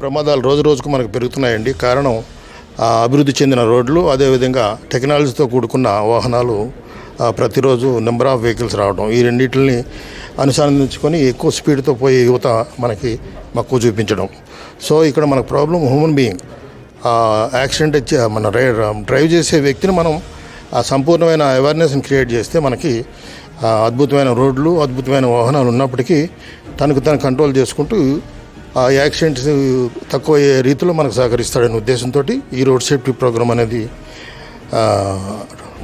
ప్రమాదాలు రోజు రోజుకు మనకు పెరుగుతున్నాయండి. కారణం అభివృద్ధి చెందిన రోడ్లు అదేవిధంగా టెక్నాలజీతో కూడుకున్న వాహనాలు ప్రతిరోజు నెంబర్ ఆఫ్ వెహికల్స్ రావడం. ఈ రెండింటిని అనుసంధించుకొని ఎక్కువ స్పీడ్తో పోయే యువత మనకి మక్కువ చూపించడం. సో ఇక్కడ మనకు ప్రాబ్లం హ్యూమన్ బీయింగ్. యాక్సిడెంట్ వచ్చే మన డ్రై- డ్రైవ్ చేసే వ్యక్తిని మనం ఆ సంపూర్ణమైన అవేర్నెస్ని క్రియేట్ చేస్తే మనకి అద్భుతమైన రోడ్లు అద్భుతమైన వాహనాలు ఉన్నప్పటికీ తనకు తను కంట్రోల్ చేసుకుంటూ ఆ యాక్సిడెంట్స్ తక్కువ అయ్యే రీతిలో మనకు సహకరిస్తాడనే ఉద్దేశంతో ఈ రోడ్ సేఫ్టీ ప్రోగ్రామ్ అనేది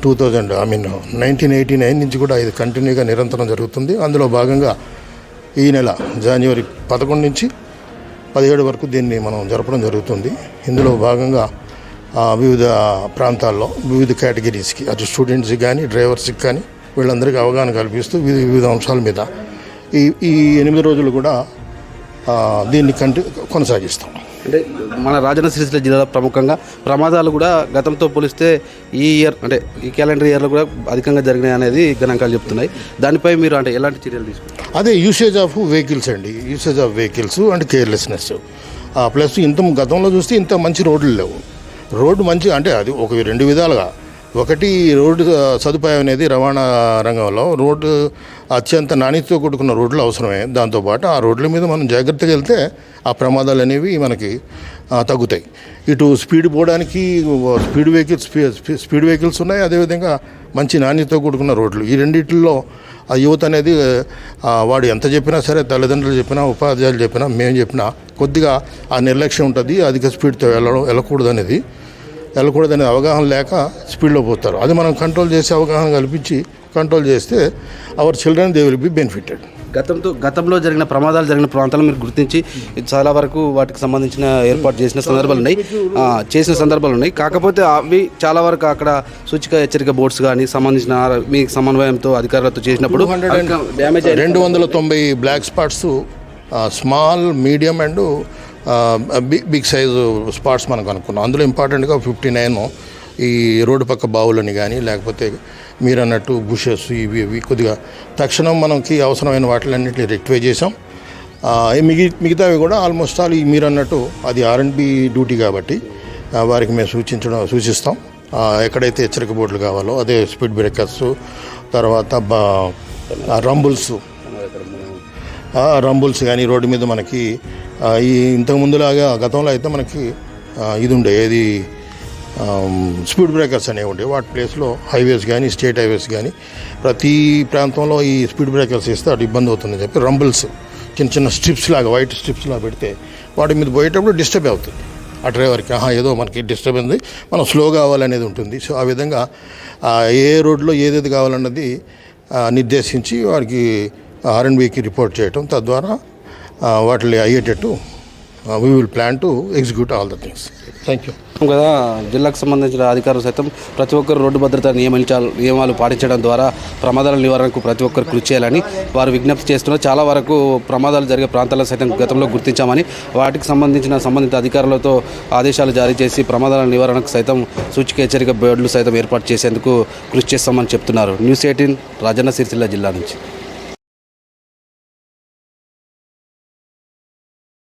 two thousand I mean nineteen eighty nine నుంచి కూడా ఇది కంటిన్యూగా నిరంతరం జరుగుతుంది. అందులో భాగంగా ఈ నెల జనవరి పదకొండు నుంచి పదిహేడు వరకు దీన్ని మనం జరపడం జరుగుతుంది. ఇందులో భాగంగా వివిధ ప్రాంతాల్లో వివిధ కేటగిరీస్కి అటు స్టూడెంట్స్కి కానీ డ్రైవర్స్కి కానీ వీళ్ళందరికీ అవగాహన కల్పిస్తూ వివిధ వివిధ అంశాల మీద ఈ ఈ ఎనిమిది రోజులు కూడా దీన్ని కంటి కొనసాగిస్తాం. అంటే మన రాజన్న సిరిసిల్ల జిల్లాలో ప్రముఖంగా ప్రమాదాలు కూడా గతంతో పోలిస్తే ఈ ఇయర్ అంటే ఈ క్యాలెండర్ ఇయర్లో కూడా అధికంగా జరిగినాయి అనేది గణాంకాలు చెప్తున్నాయి. దానిపై మీరు అంటే ఎలాంటి చర్యలు తీసుకుంటారు? అదే యూసేజ్ ఆఫ్ వెహికల్స్ అండి. Usage of vehicles and carelessness plus ఇంత గతంలో చూస్తే ఇంత మంచి రోడ్లు లేవు. రోడ్డు మంచి అంటే అది ఒక రెండు విధాలుగా ఒకటి రోడ్డు సదుపాయం అనేది రవాణా రంగంలో రోడ్డు అత్యంత నాణ్యతతో కూడుకున్న రోడ్లు అవసరమే. దాంతోపాటు ఆ రోడ్ల మీద మనం జాగ్రత్తగా వెళ్తే ఆ ప్రమాదాలు అనేవి మనకి తగ్గుతాయి. ఇటు స్పీడ్ పోవడానికి స్పీడ్ వెహికల్స్ స్పీడ్ వెహికల్స్ ఉన్నాయి. అదేవిధంగా మంచి నాణ్యతతో కూడుకున్న రోడ్లు. ఈ రెండింటిలో ఆ యువత అనేది వాడు ఎంత చెప్పినా సరే తల్లిదండ్రులు చెప్పినా ఉపాధ్యాయులు చెప్పినా మేము చెప్పినా కొద్దిగా ఆ నిర్లక్ష్యం ఉంటుంది. అధిక స్పీడ్తో వెళ్ళడం వెళ్ళకూడదు అనేది వెళ్ళకూడదనే అవగాహన లేక స్పీడ్లో పోతారు. అది మనం కంట్రోల్ చేసి అవగాహన కల్పించి కంట్రోల్ చేస్తే our children they will be benefited. గతంతో గతంలో జరిగిన ప్రమాదాలు జరిగిన ప్రాంతాలను మీరు గుర్తించి చాలా వరకు వాటికి సంబంధించిన ఏర్పాటు చేసిన సందర్భాలు ఉన్నాయి. చేసిన సందర్భాలు ఉన్నాయి. కాకపోతే అవి చాలా వరకు అక్కడ సూచిక హెచ్చరిక బోర్డ్స్ కానీ సంబంధించిన మీ సమన్వయంతో అధికారులతో చేసినప్పుడు డ్యామేజ్ రెండు వందల తొంభై black spots small medium and big big size spots మనకు అనుకున్నాం. అందులో ఇంపార్టెంట్గా ఫిఫ్టీ నైన్ ఈ రోడ్డు పక్క బావులని కానీ లేకపోతే మీరు అన్నట్టు బుషెస్ ఇవి ఇవి కొద్దిగా తక్షణం మనకి అవసరమైన వాటిలన్నింటినీ రెక్టిఫై చేసాం మిగి మిగతావి కూడా ఆల్మోస్ట్ ఆల్ ఈ మీరు అన్నట్టు అది ఆర్ఎండ్బి డ్యూటీ కాబట్టి వారికి మేము సూచించడం సూచిస్తాం. ఎక్కడైతే హెచ్చరిక బోర్డులు కావాలో అదే స్పీడ్ బ్రేకర్స్ తర్వాత బా రంబుల్స్ రంబుల్స్ కానీ రోడ్డు మీద మనకి ఈ ఇంతకు ముందులాగా గతంలో అయితే మనకి ఇది ఉండే ఏది స్పీడ్ బ్రేకర్స్ అనేవి ఉండే. వాటి ప్లేస్లో హైవేస్ కానీ స్టేట్ హైవేస్ కానీ ప్రతి ప్రాంతంలో ఈ స్పీడ్ బ్రేకర్స్ ఇస్తే అటు ఇబ్బంది అవుతుందని చెప్పి రంబుల్స్ చిన్న చిన్న స్ట్రిప్స్ లాగా వైట్ స్ట్రిప్స్ లాగా పెడితే వాటి మీద పోయేటప్పుడు డిస్టర్బ్ అవుతుంది. ఆ డ్రైవర్కి ఆహా ఏదో మనకి డిస్టర్బ్ ఉంది మనం స్లో కావాలనేది ఉంటుంది. సో ఆ విధంగా ఏ రోడ్లో ఏదేది కావాలన్నది నిర్దేశించి వారికి ఆర్ఎండ్బికి రిపోర్ట్ చేయటం తద్వారా వాటిని అయ్యేటట్టు we will plan to execute all the things thank you కదా జిల్లాకు సంబంధించిన అధికారులు సైతం ప్రతి ఒక్కరు రోడ్డు భద్రత నియమించాలి నియమాలు పాటించడం ద్వారా ప్రమాదాల నివారణకు ప్రతి ఒక్కరు కృషి చేయాలని వారు విజ్ఞప్తి చేస్తున్నారు. చాలా వరకు ప్రమాదాలు జరిగే ప్రాంతాలను సైతం గతంలో గుర్తించామని వాటికి సంబంధించిన సంబంధిత అధికారులతో ఆదేశాలు జారీ చేసి ప్రమాదాల నివారణకు సైతం సూచిక హెచ్చరిక బోర్డులు సైతం ఏర్పాటు చేసేందుకు కృషి చేస్తామని చెప్తున్నారు. న్యూస్ ఎయిటీన్ రాజన్న సిరిసిల్ల జిల్లా నుంచి.